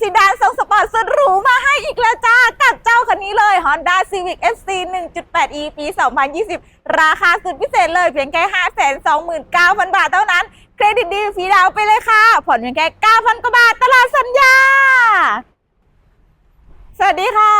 ซีดานทรงสปอร์ตสุดหรูมาให้อีกแล้วจ้า กับเจ้าคันนี้เลย Honda Civic FC 1.8e ปี 2020 ราคาสุดพิเศษเลยเพียงแค่ 529,000 บาทเท่านั้น เครดิตดีฟรีดาวไปเลยค่ะ ผ่อนเพียงแค่ 9,000 กว่าบาทตลอดสัญญา สวัสดีค่ะ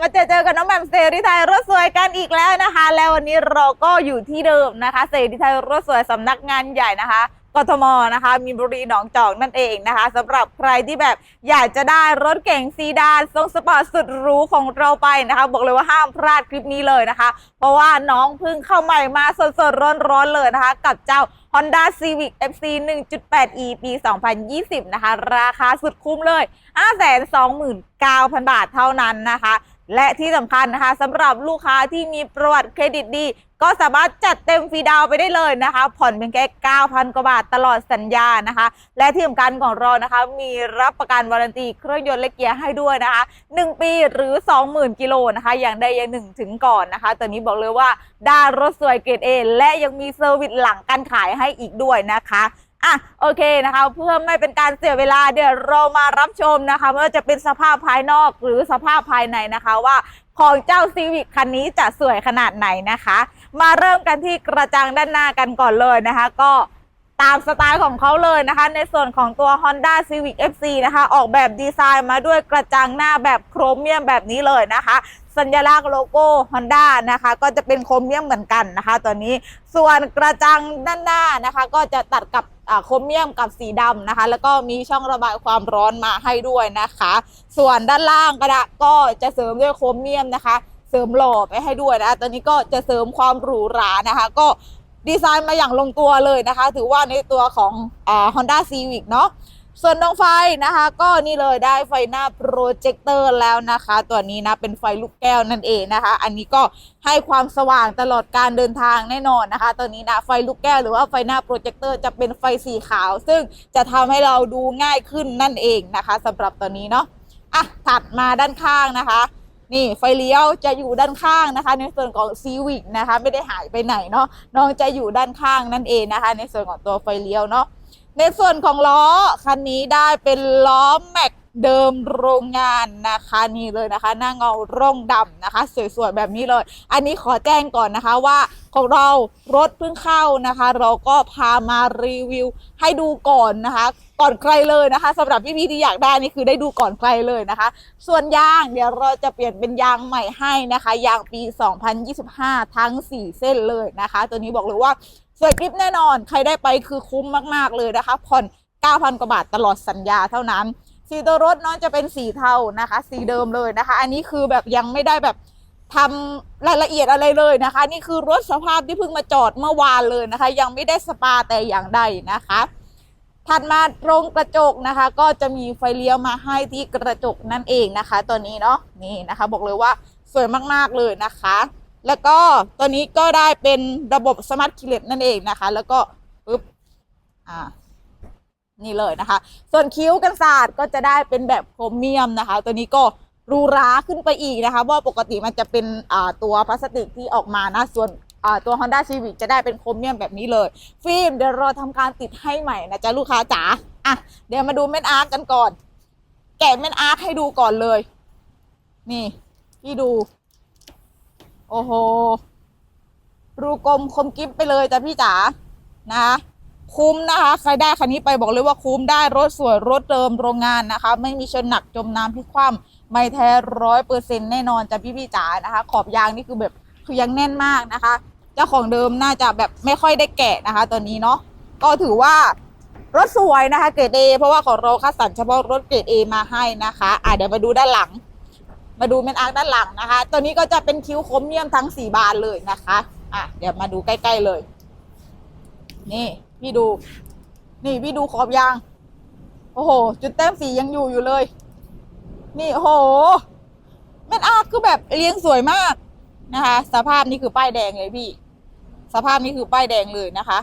มาเจอเจอกับน้องแหม่มเสรีไทยรถสวยกันอีกแล้วนะคะ แล้ววันนี้เราก็อยู่ที่เดิมนะคะเสรีไทยรถสวยสำนักงานใหญ่นะคะ กทมนะคะมีนบุรีหนองจอกนั่นเองนะคะสำหรับใครที่แบบอยากจะได้รถเก่งซีดานทรงสปอร์ตสุดหรูของเราไปนะคะ บอกเลยว่าห้ามพลาดคลิปนี้เลยนะคะ เพราะว่าน้องเพิ่งเข้าใหม่มาสดๆร้อนๆเลยนะคะ กับเจ้า Honda Civic FC 1.8e ปี 2020 นะคะ ราคาสุดคุ้มเลย 529,000 บาทเท่านั้นนะคะ และที่สำคัญนะคะสำหรับลูกค้าที่มีประวัติเครดิตดี ก็สามารถจัดเต็มฟรีดาวไปได้เลยนะคะ ผ่อนเพียงแค่ 9,000 กว่าบาทตลอดสัญญานะคะ และที่สำคัญของเรานะคะ มีรับประกันวารันตีเครื่องยนต์และเกียร์ให้ด้วยนะคะ 1 ปีหรือ 20,000 กิโลนะคะ อย่างใดอย่างหนึ่งถึงก่อนนะคะตัวนี้บอกเลยว่าได้รถสวยเกรดเอและยังมีเซอร์วิสหลังการขายให้อีกด้วยนะคะ อะโอเคนะคะ เพื่อไม่เป็นการเสียเวลาเดี๋ยวเรามารับชมนะคะไม่ว่าจะเป็นสภาพภายนอกหรือสภาพภายในนะคะว่าของเจ้าซีวิ c คันนี้จะสวยขนาดไหนนะคะ มาเริ่มกันที่กระจังด้านหน้ากันก่อนเลยนะคะ ก็ตามสไตล์ของเขาเลยนะคะ ในส่วนของตัว Honda Civic FC นะคะ ออกแบบดีไซน์มาด้วยกระจังหน้าแบบโครเมียมแบบนี้เลยนะคะ สัญลักษณ์โลโก้ Honda นะคะ ก็จะเป็นโครเมียมเหมือนกันนะคะ ตัวนี้ส่วนกระจังด้านหน้านะคะ ก็จะตัดกับ โครเมียมกับสีดำนะคะ แล้วก็มีช่องระบายความร้อนมาให้ด้วยนะคะ ส่วนด้านล่างกระดะก็จะเสริมด้วยโครเมียมนะคะ เสริมหล่อไปให้ด้วยนะตอนนี้ก็จะเสริมความหรูหรานะคะ ก็ดีไซน์มาอย่างลงตัวเลยนะคะ ถือว่าในตัวของอ่า Honda Civic เนาะ ส่วนดวงไฟนะคะ ก็นี่เลยได้ไฟหน้าโปรเจคเตอร์แล้วนะคะ ตัวนี้นะเป็นไฟลูกแก้วนั่นเองนะคะ อันนี้ก็ให้ความสว่างตลอดการเดินทางแน่นอนนะคะ ตัวนี้นะไฟลูกแก้วหรือว่าไฟหน้าโปรเจคเตอร์จะเป็นไฟสีขาว ซึ่งจะทำให้เราดูง่ายขึ้นนั่นเองนะคะสำหรับตัวนี้เนาะอะถัดมาด้านข้างนะคะนี่ไฟเลี้ยวจะอยู่ด้านข้างนะคะ ในส่วนของซีวิกนะคะ ไม่ได้หายไปไหนเนาะน้องจะอยู่ด้านข้างนั่นเองนะคะ ในส่วนของตัวไฟเลี้ยวเนาะ ในส่วนของล้อคันนี้ได้เป็นล้อแม็กเดิมโรงงานนะคะนี่เลยนะคะหน้าเงาร่องดำนะคะ สวยๆแบบนี้เลย อันนี้ขอแจ้งก่อนนะคะว่าของเรารถเพิ่งเข้านะคะ เราก็พามารีวิวให้ดูก่อนนะคะ ก่อนใครเลยนะคะสำหรับพี่ๆที่อยากได้นี่คือได้ดูก่อนใครเลยนะคะ ส่วนยางเดี๋ยวเราจะเปลี่ยนเป็นยางใหม่ให้นะคะยางปี 2025 ทั้ง 4 เส้นเลยนะคะ ตัวนี้บอกเลยว่า สวยกริปแน่นอน ใครได้ไปคือคุ้มมากๆเลยนะคะ ผ่อน 9,000 กว่าบาทตลอดสัญญาเท่านั้น สีตัวรถน้องจะเป็นสีเทานะคะ สีเดิมเลยนะคะ อันนี้คือแบบยังไม่ได้แบบทำรายละเอียดอะไรเลยนะคะ นี่คือรถสภาพที่เพิ่งมาจอดเมื่อวานเลยนะคะ ยังไม่ได้สปาแต่อย่างใดนะคะถัดมาตรงกระจกนะคะ ก็จะมีไฟเลี้ยวมาให้ที่กระจกนั่นเองนะคะ ตัวนี้เนาะนี่นะคะ บอกเลยว่าสวยมากๆเลยนะคะ แล้วก็ตัวนี้ก็ได้เป็นระบบสมาร์ทคิเลตนั่นเองนะคะ แล้วก็ปึ๊บอ่านี่เลยนะคะ ส่วนคิ้วกันศาสตร์ก็จะได้เป็นแบบโครเมียมนะคะ ตัวนี้ก็รูหราขึ้นไปอีกนะคะว่าปกติมันจะเป็นอ่าตัวพลาสติกที่ออกมานะส่วนตัว Honda Civic จะได้เป็นโครเมียมแบบนี้เลย ฟิล์มเดี๋ยวเราทำการติดให้ใหม่นะจ๊ะลูกค้าจ๋าอะเดี๋ยวมาดูเม็ดอาร์คกันก่อน แกะเม็ดอาร์คให้ดูก่อนเลย นี่พี่ดู โอ้โห รูกลมคมกิฟไปเลยจ้ะพี่จ๋านะคะคุ้มนะคะ ใครได้คันนี้ไปบอกเลยว่าคุ้มได้รถสวยรถเดิมโรงงานนะคะ ไม่มีชนหนักจมน้ำพลิกคว่ำไม่แท้ร้อยเปอร์เซ็นต์แน่นอนจ้ะพี่พี่จ๋านะคะ ขอบยางนี่คือแบบคือยังแน่นมากนะคะ เจ้าของเดิมน่าจะแบบไม่ค่อยได้แกะนะคะ ตัวนี้เนาะก็ถือว่ารถสวยนะคะเกรดเอเพราะว่าของเราคัดสรรเฉพาะรถเกรดเอมาให้นะคะ อะเดี๋ยวมาดูด้านหลัง มาดูเมนอาร์คด้านหลังนะคะ ตัวนี้ก็จะเป็นคิ้วโครเมียมทั้งสี่บานเลยนะคะอะเดี๋ยวมาดูใกล้ๆเลย นี่พี่ดู นี่พี่ดูขอบยาง โอ้โห จุดแต้มสียังอยู่อยู่เลย นี่โอ้โหเมนอาร์คคือแบบเรียงสวยมากนะคะ สภาพนี่คือป้ายแดงเลยพี่ สภาพนี้คือป้ายแดงเลยนะคะ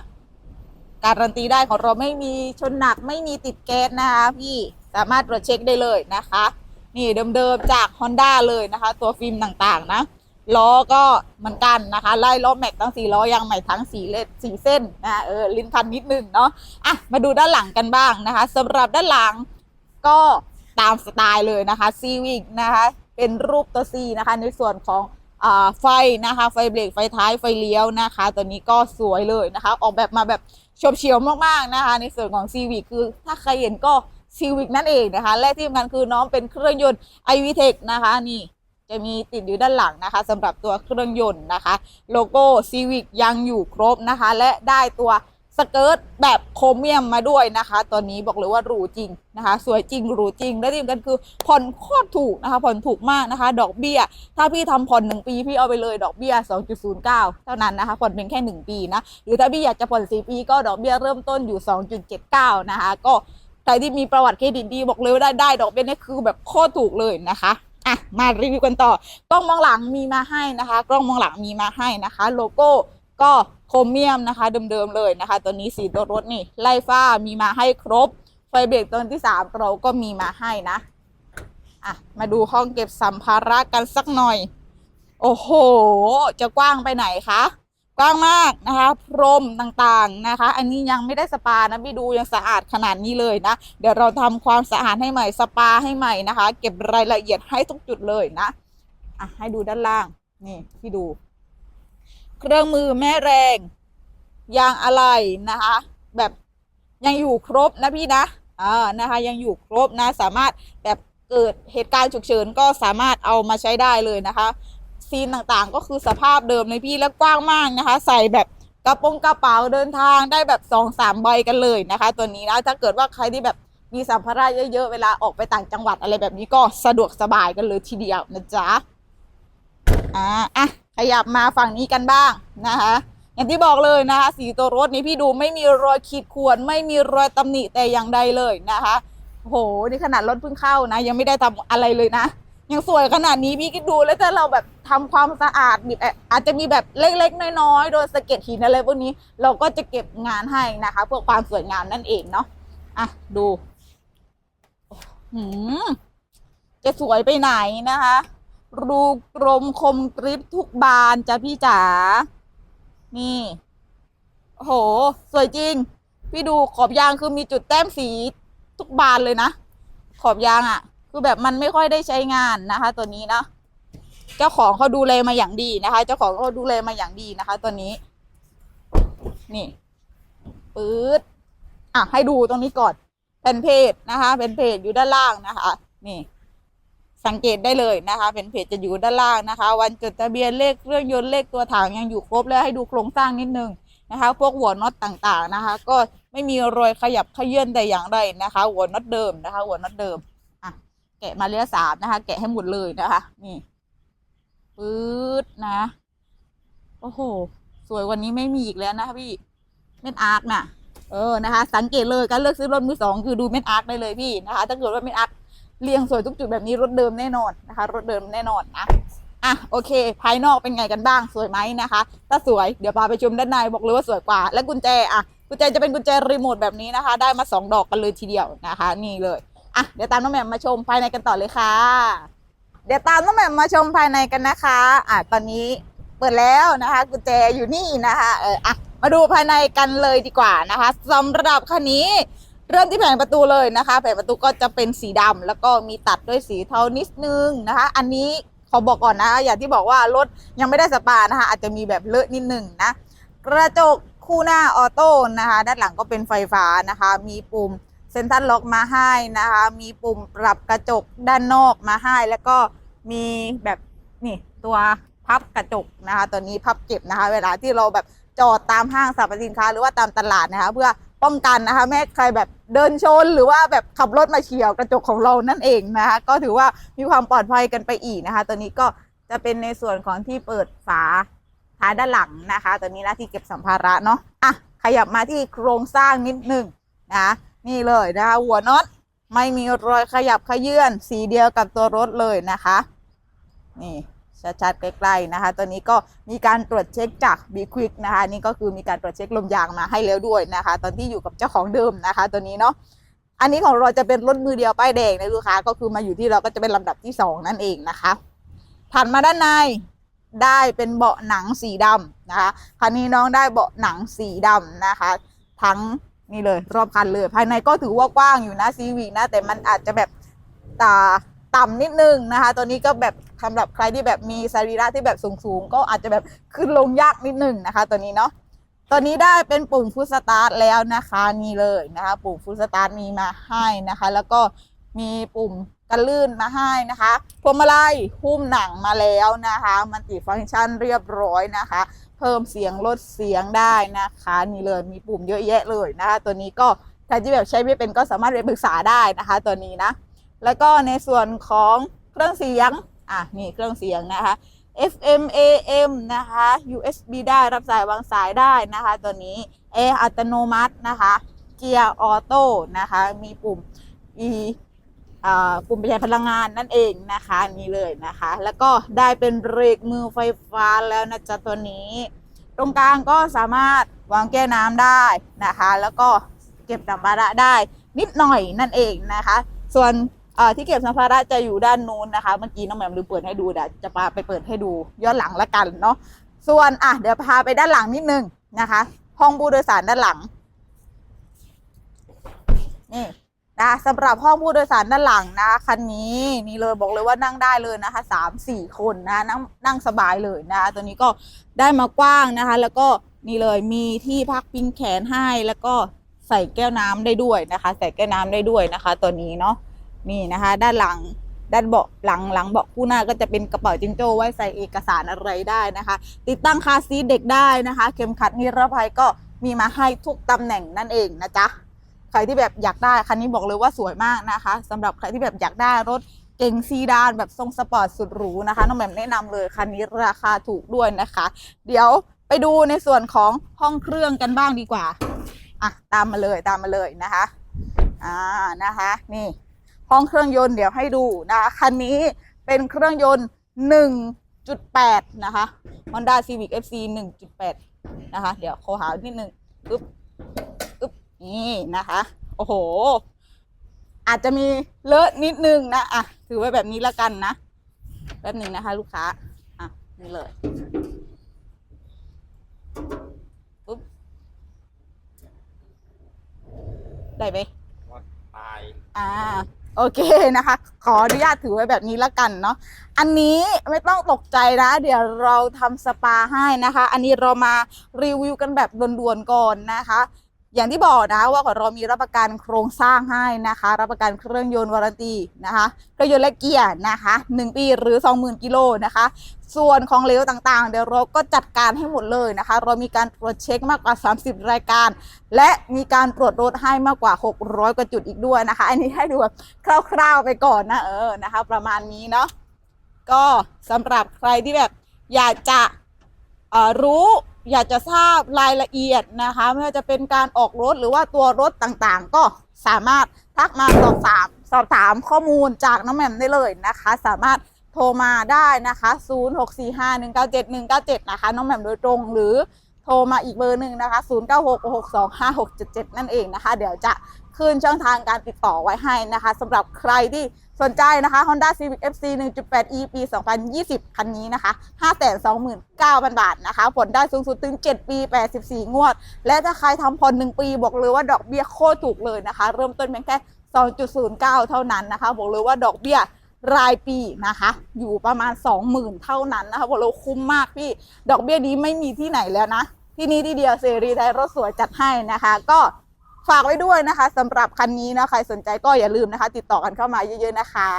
การันตีได้ของเราไม่มีชนหนักไม่มีติดแก๊สนะคะพี่สามารถตรวจเช็คได้เลยนะคะ นี่เดิมๆจาก Honda เลยนะคะ ตัวฟิล์มต่างๆนะล้อก็เหมือนกันนะคะไล่ล้อแม็กทั้งสี่ล้อยางใหม่ทั้งสี่เลนสี่เส้นนะเออลิ้นพันนิดนึงเนาะอะมาดูด้านหลังกันบ้างนะคะสำหรับด้านหลังก็ตามสไตล์เลยนะคะซีวิกนะคะเป็นรูปตัว C นะคะ ในส่วนของอไฟนะคะ ไฟเบรกไฟท้ายไฟเลี้ยวนะคะ ตัวนี้ก็สวยเลยนะคะ ออกแบบมาแบบโฉบเฉียวมากๆนะคะ ในส่วนของ Civic คือถ้าใครเห็นก็ Civic นั่นเองนะคะ และที่สำคัญคือน้องเป็นเครื่องยนต์ iVTEC นะคะนี่จะมีติดอยู่ด้านหลังนะคะสำหรับตัวเครื่องยนต์นะคะ โลโก้ Civic ยังอยู่ครบนะคะ และได้ตัวสเกิร์ตแบบโครเมียมมาด้วยนะคะ ตอนนี้บอกเลยว่าหรูจริงนะคะ สวยจริงหรูจริง และที่สำคัญคือผ่อนโคตรถูกนะคะ ผ่อนถูกมากนะคะ ดอกเบี้ย ถ้าพี่ทำผ่อนหนึ่งปี พี่เอาไปเลยดอกเบี้ย 2.09 เท่านั้นนะคะ ผ่อนเพียงแค่ 1 ปีนะ หรือถ้าพี่อยากจะผ่อน 4 ปีก็ดอกเบี้ยเริ่มต้นอยู่ 2.79 นะคะ ก็ ใครที่มีประวัติเครดิตดีบอกเลยว่าได้ได้ดอกเบี้ยนี่คือแบบโคตรถูกเลยนะคะอะมารีวิวกันต่อกล้องมองหลังมีมาให้นะคะ กล้องมองหลังมีมาให้นะคะ โลโก้ก็โครเมียมนะคะเดิมๆเลยนะคะ ตัวนี้สีตัวรถนี่ไล่ฟ้ามีมาให้ครบ ไฟเบรกตัวที่สามเราก็มีมาให้นะอะมาดูห้องเก็บสัมภาระกันสักหน่อย โอ้โห จะกว้างไปไหนคะ กว้างมากนะคะพรมต่างๆนะคะ อันนี้ยังไม่ได้สปานะพี่ดูยังสะอาดขนาดนี้เลยนะ เดี๋ยวเราทำความสะอาดให้ใหม่สปาให้ใหม่นะคะ เก็บรายละเอียดให้ทุกจุดเลยนะอะให้ดูด้านล่างนี่พี่ดู เครื่องมือแม่แรง ยางอะไหล่นะคะ แบบยังอยู่ครบนะพี่นะอ่านะคะยังอยู่ครบนะสามารถแบบเกิดเหตุการณ์ฉุกเฉินก็สามารถเอามาใช้ได้เลยนะคะ ซีนต่างๆ ก็คือสภาพเดิมเลยพี่แล้วกว้างมากนะคะ ใส่แบบกระโปรงกระเป๋าเดินทางได้แบบสองสามใบกันเลยนะคะ ตัวนี้นะถ้าเกิดว่าใครที่แบบมีสัมภาระเยอะๆเวลาออกไปต่างจังหวัดอะไรแบบนี้ก็สะดวกสบายกันเลยทีเดียวนะจ๊ะอ่าอะขยับมาฝั่งนี้กันบ้างนะคะอย่างที่บอกเลยนะคะ สีตัวรถนี้พี่ดูไม่มีรอยขีดข่วน ไม่มีรอยตำหนิแต่อย่างใดเลยนะคะโหนี่ขนาดรถเพิ่งเข้านะ ยังไม่ได้ทำอะไรเลยนะ ยังสวยขนาดนี้พี่คิดดูแล้วถ้าเราแบบทำความสะอาดแบบอาจจะมีแบบเล็กๆ น้อยๆ โดยสะเก็ดหินอะไรพวกนี้เราก็จะเก็บงานให้นะคะ เพื่อความสวยงามนั่นเองเนาะอะดูหืมจะสวยไปไหนนะคะ รูกลมคมกริบทุกบานจ้ะพี่จ๋านี่โอ้โหสวยจริง พี่ดูขอบยางคือมีจุดแต้มสีทุกบานเลยนะ ขอบยางอะ่ะ คือแบบมันไม่ค่อยได้ใช้งานนะคะ ตัวนี้นะเจ้าของเขาดูแลมาอย่างดีนะคะ เจ้าของเขาดูแลมาอย่างดีนะคะ ตัวนี้ นี่ปื๊ดอะให้ดูตรงนี้ก่อนเป็นเพจนะคะเป็นเพจอยู่ด้านล่างนะคะ นี่ สังเกตได้เลยนะคะเป็นเพจจะอยู่ด้านล่างนะคะ วันจดทะเบียนเลขเครื่องยนต์เลขตัวถังยังอยู่ครบแล้วให้ดูโครงสร้างนิดนึงนะคะ พวกหัวน็อตต่างๆนะคะ ก็ไม่มีรอยขยับขยื่นแต่อย่างใดนะคะ หัวน็อตเดิมนะคะ หัวน็อตเดิม แกะมาเรียสามนะคะ แกะให้หมดเลยนะคะ นี่ปื๊ดนะ โอ้โห สวยวันนี้ไม่มีอีกแล้วนะคะพี่ เม็ดอาร์คน่ะ เออ นะคะ สังเกตเลยการเลือกซื้อรถมือสองคือดูเม็ดอาร์คได้เลยพี่นะคะ ถ้าเกิดว่าเม็ดอาร์คเรียงสวยทุกจุดแบบนี้รถเดิมแน่นอนนะคะ รถเดิมแน่นอนนะอะโอเค ภายนอกเป็นไงกันบ้างสวยไหมนะคะ ถ้าสวยเดี๋ยวพาไปชมด้านในบอกเลยว่าสวยกว่า และกุญแจอะกุญแจจะเป็นกุญแจรีโมทแบบนี้นะคะ ได้มาสองดอกกันเลยทีเดียวนะคะ นี่เลย อะเดี๋ยวตามน้องแหม่มมาชมภายในกันต่อเลยค่ะ เดี๋ยวตามน้องแหม่มมาชมภายในกันนะคะอะตอนนี้เปิดแล้วนะคะกุญแจอยู่นี่นะคะเอออะมาดูภายในกันเลยดีกว่านะคะสำหรับคันนี้เริ่มที่แผงประตูเลยนะคะ แผงประตูก็จะเป็นสีดำแล้วก็มีตัดด้วยสีเทานิดนึงนะคะ อันนี้ขอบอกก่อนนะ อย่างที่บอกว่ารถยังไม่ได้สปานะคะ อาจจะมีแบบเลอะนิดนึงนะ กระจกคู่หน้าออโต้นะคะ ด้านหลังก็เป็นไฟฟ้านะคะ มีปุ่ม เซ็นทรัลล็อกมาให้นะคะ มีปุ่มปรับกระจกด้านนอกมาให้ แล้วก็มีแบบนี่ตัวพับกระจกนะคะ ตัวนี้พับเก็บนะคะ เวลาที่เราแบบจอดตามห้างสรรพสินค้า หรือว่าตามตลาดนะคะ เพื่อป้องกันนะคะ แม่ใครแบบเดินชนหรือว่าแบบขับรถมาเฉียวกระจกของเรานั่นเองนะคะ ก็ถือว่ามีความปลอดภัยกันไปอีกนะคะ ตัวนี้ก็จะเป็นในส่วนของที่เปิดฝาท้ายด้านหลังนะคะ ตัวนี้หน้าที่เก็บสัมภาระเนาะอะขยับมาที่โครงสร้างนิดหนึ่งนะ นี่เลยนะคะหัวน็อตไม่มีรอยขยับขยื่นสีเดียวกับตัวรถเลยนะคะ นี่ชัดๆใกล้ๆนะคะ ตัวนี้ก็มีการตรวจเช็คจาก b ีควิกนะคะ นี่ก็คือมีการตรวจเช็คลมยางมาให้แล้วด้วยนะคะ ตอนที่อยู่กับเจ้าของเดิมนะคะ ตัวนี้เนาะอันนี้ของเราจะเป็นรถมือเดียวป้ายแดงนะลูกค้าก็คือมาอยู่ที่เราก็จะเป็นลำดับที่สองนั่นเองนะคะถัดมาด้านในได้เป็นเบาะหนังสีดำนะคะคันนี้น้องได้เบาะหนังสีดำนะคะ ทั้ง นี่เลย รอบคันเลย ภายในก็ถือว่ากว้างอยู่นะซีวีนะ แต่มันอาจจะแบบตาต่ำนิดนึงนะคะ ตัวนี้ก็แบบสำหรับใครที่แบบมีสรีระที่แบบสูงๆ ก็อาจจะแบบขึ้นลงยากนิดนึงนะคะ ตัวนี้เนาะตัวนี้ได้เป็นปุ่มฟุตสตาร์ทแล้วนะคะนี่เลยนะคะ ปุ่มฟุตสตาร์ทมีมาให้นะคะ แล้วก็มีปุ่มกันลื่นมาให้นะคะพวงมาลัยหุ้มหนังมาแล้วนะคะ มันติฟังก์ชันเรียบร้อยนะคะ เพิ่มเสียงลดเสียงได้นะคะนี่เลยมีปุ่มเยอะแยะเลยนะคะตัวนี้ก็ใครที่แบบใช้ไม่เป็นก็สามารถไปปรึกษาได้นะคะ ตัวนี้นะ แล้วก็ในส่วนของเครื่องเสียงอะนี่เครื่องเสียงนะคะ FM AM นะคะ USB ได้รับสายวางสายได้นะคะ ตัวนี้แอร์อัตโนมัตินะคะ เกียร์ออโต้นะคะ มีปุ่ม e อ่าปุ่มประหยัดพลังงานนั่นเองนะคะนี่เลยนะคะ แล้วก็ได้เป็นเบรกมือไฟฟ้าแล้วนะจ๊ะตัวนี้ ตรงกลางก็สามารถวางแก้วน้ำได้นะคะ แล้วก็เก็บสัมภาระได้นิดหน่อยนั่นเองนะคะ ส่วนที่เก็บสัมภาระจะอยู่ด้านนู้นนะคะ เมื่อกี้น้องแหม่มลืมเปิดให้ดูเดี๋ยวจะพาไปเปิดให้ดูย้อนหลังละกันเนาะส่วนอะเดี๋ยวพาไปด้านหลังนิดนึงนะคะ ห้องผู้โดยสารด้านหลังนี่ นะสำหรับห้องผู้โดยสารด้านหลังนะคะคันนี้นี่เลยบอกเลยว่านั่งได้เลยนะคะสามสี่คนนะนั่งนั่งสบายเลยนะคะตัวนี้ก็ได้มากว้างนะคะ แล้วก็นี่เลยมีที่พักพิงแขนให้แล้วก็ใส่แก้วน้ำได้ด้วยนะคะ ใส่แก้วน้ำได้ด้วยนะคะ ตัวนี้เนาะนี่นะคะ ด้านหลังด้านเบาะหลังหลังเบาะคู่หน้าก็จะเป็นกระเป๋าจิงโจ้ไว้ใส่เอกสารอะไรได้นะคะ ติดตั้งคาซีเด็กได้นะคะ เข็มขัดนิรภัยก็มีมาให้ทุกตำแหน่งนั่นเองนะจ๊ะ ใครที่แบบอยากได้คันนี้บอกเลยว่าสวยมากนะคะสำหรับใครที่แบบอยากได้รถเก๋งซีดานแบบทรงสปอร์ตสุดหรูนะคะน้องแหม่มแนะนำเลยคันนี้ราคาถูกด้วยนะคะ เดี๋ยวไปดูในส่วนของห้องเครื่องกันบ้างดีกว่าอะตามมาเลยตามมาเลยนะคะอ่านะคะนี่ห้องเครื่องยนต์เดี๋ยวให้ดูนะคะคันนี้เป็นเครื่องยนต์ 1.8 นะคะ Honda Civic FC 1.8 นะคะ เดี๋ยวโคหานิดนึงปึ๊บ นี่นะคะ โอ้โห อาจจะมีเลอะนิดนึงนะอะถือไว้แบบนี้แล้วกันนะแป๊บหนึ่งนะคะ ลูกค้าอะนี่เลยปึ๊บได้ไหมว่าตายอ่าโอเคนะคะ ขออนุญาตถือไว้แบบนี้แล้วกันเนาะอันนี้ไม่ต้องตกใจนะ เดี๋ยวเราทำสปาให้นะคะ อันนี้เรามารีวิวกันแบบด่วนๆก่อนนะคะ อย่างที่บอกนะว่าขอเรามีรับประกันโครงสร้างให้นะคะ รับประกันเครื่องยนต์วารันตีนะคะเครื่องยนต์และเกียร์นะคะ 1 ปีหรือ 20,000 กิโลนะคะ ส่วนของเหลวต่างๆ เดี๋ยวเราก็จัดการให้หมดเลยนะคะ เรามีการตรวจเช็คมากกว่า 30 รายการ และมีการตรวจรถให้มากกว่า 600 กว่าจุดอีกด้วยนะคะ อันนี้ให้ดูแบบคร่าวๆไปก่อนนะเออนะคะ ประมาณนี้เนาะก็สำหรับใครที่แบบอยากจะ รู้อยากจะทราบรายละเอียดนะคะ ไม่ว่าจะเป็นการออกรถหรือว่าตัวรถต่างๆ ก็สามารถทักมาสอบถามสอบถามข้อมูลจากน้องแหม่มได้เลยนะคะ สามารถโทรมาได้นะคะ 0645197197 นะคะ น้องแหม่มโดยตรงหรือ โทรมาอีกเบอร์หนึ่งนะคะ 0966256677 นั่นเองนะคะ เดี๋ยวจะขึ้นช่องทางการติดต่อไว้ให้นะคะสำหรับใครที่สนใจนะคะ Honda Civic FC 1.8 e ปี 2020 คันนี้นะคะ 529,000 บาทนะคะผลได้สูงสุดถึง 7 ปี 84 งวด และถ้าใครทำผ่อน 1 ปีบอกเลยว่าดอกเบี้ยโคตรถูกเลยนะคะ เริ่มต้นเพียงแค่ 2.09 เท่านั้นนะคะ บอกเลยว่าดอกเบี้ยรายปีนะคะ อยู่ประมาณ 20,000 เท่านั้นนะคะบอกเลยคุ้มมากพี่ ดอกเบี้ยนี้ไม่มีที่ไหนแล้วนะ ที่นี่ที่เดียวเซรีไทยรถสวยจัดให้นะคะ ก็ฝากไว้ด้วยนะคะสำหรับคันนี้นะใครสนใจก็อย่าลืมนะคะ ติดต่อกันเข้ามาเยอะๆนะคะ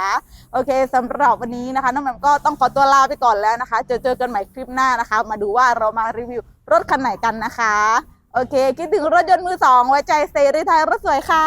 โอเคสำหรับวันนี้นะคะน้องแหม่มก็ต้องขอตัวลาไปก่อนแล้วนะคะเจอเจอกันใหม่คลิปหน้านะคะ มาดูว่าเรามารีวิวรถคันไหนกันนะคะ โอเค คิดถึงรถยนต์มือสองไว้ใจเซรีไทยรถสวยค่ะ